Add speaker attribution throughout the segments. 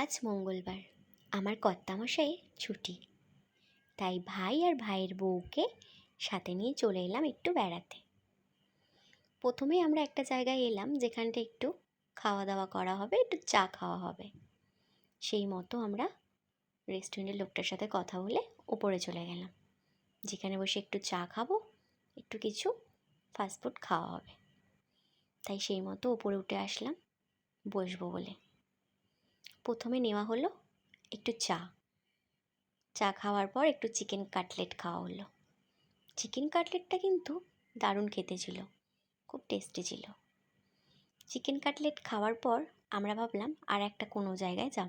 Speaker 1: আজ মঙ্গলবার। আমার কর্তামশাই ছুটি। তাই ভাই আর ভাইয়ের বউকে সাথে নিয়ে চলে এলাম একটু বেড়াতে। প্রথমে আমরা একটা জায়গায় এলাম যেখানটা একটু খাওয়া দাওয়া করা হবে, একটু চা খাওয়া হবে। সেই মতো আমরা রেস্টুরেন্টের লোকটার সাথে কথা বলে ওপরে চলে গেলাম। যেখানে বসে একটু চা খাব, একটু কিছু ফাস্টফুড খাওয়া হবে। তাই সেই মতো ওপরে উঠে আসলাম, বসবো বলে। প্রথমে নেওয়া হলো একটু চা। চা খাওয়ার পর একটু চিকেন কাটলেট খাওয়া হলো। চিকেন কাটলেটটা কিন্তু দারুণ খেতে ছিল, খুব টেস্টি ছিল। চিকেন কাটলেট খাওয়ার পর আমরা ভাবলাম আর একটা কোনো জায়গায় যাব,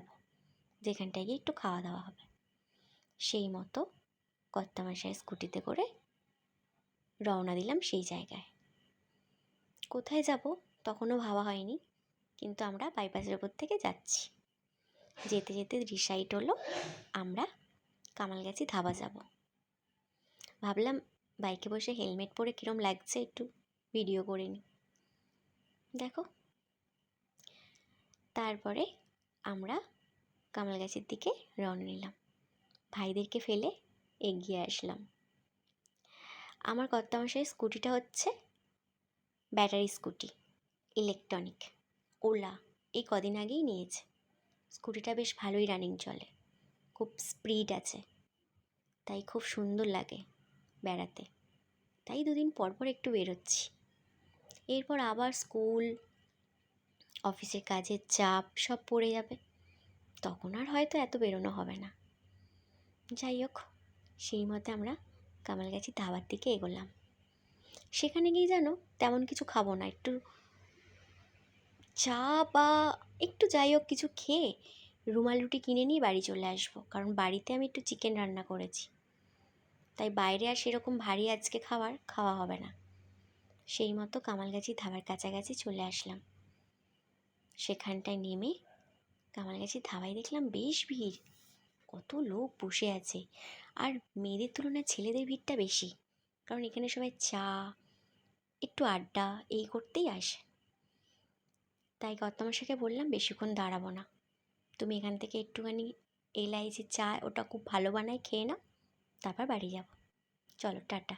Speaker 1: যেখানটায় গিয়ে একটু খাওয়া দাওয়া হবে। সেই মতো কর্তামশাই স্কুটিতে করে রওনা দিলাম সেই জায়গায়। কোথায় যাব তখনও ভাবা হয়নি, কিন্তু আমরা বাইপাসের ওপর থেকে যাচ্ছি। যেতে যেতে ডিসাইড হলো, আমরা কামালগাছি ধাবা যাব। ভাবলাম বাইকে বসে হেলমেট পরে কীরম লাগছে একটু ভিডিও করে নিই। দেখো। তারপরে আমরা কামালগাছির দিকে রওনা নিলাম। ভাইদেরকে ফেলে এগিয়ে আসলাম। আমার কর্তামশাই স্কুটিটা হচ্ছে ব্যাটারি স্কুটি ইলেকট্রনিক ওলা এই কদিন আগেই নিয়েছে। স্কুটিটা বেশ ভালোই রানিং চলে। খুব স্পিড আছে। তাই খুব সুন্দর লাগে বেড়াতে। তাই দুদিন পর পর একটু বেরোচ্ছি। এরপর আবার স্কুল অফিসের কাজের চাপ সব পড়ে যাবে। তখন আর হয়তো এত বেরোনো হবে না। যাই হোক, সেই মতে আমরা কামালগাছি ধাবার দিকে এগোলাম। সেখানে গিয়ে যেন তেমন কিছু খাব না। একটু চা বা একটু যাই হোক কিছু খেয়ে রুমাল রুটি কিনে নিয়ে বাড়ি চলে আসব। কারণ বাড়িতে আমি একটু চিকেন রান্না করেছি। তাই বাইরে আর সেরকম ভারী আজকে খাবার খাওয়া হবে না। সেই মতো কামালগাছি ধাবার কাছাকাছি চলে আসলাম। সেখানটায় নেমে কামালগাছি ধাবায় দেখলাম বেশ ভিড়। কত লোক বসে আছে। আর মেয়েদের তুলনায় ছেলেদের ভিড়টা বেশি। কারণ এখানে সবাই চা, একটু আড্ডা এই করতেই আসে। তাই কর্তামশাকে বললাম, বেশিক্ষণ দাঁড়াবো না। তুমি এখান থেকে একটুখানি এলাইচি, চা, ওটা খুব ভালো বানায় খেয়ে নাও, তারপর বাড়ি যাব। চলো, টাটা।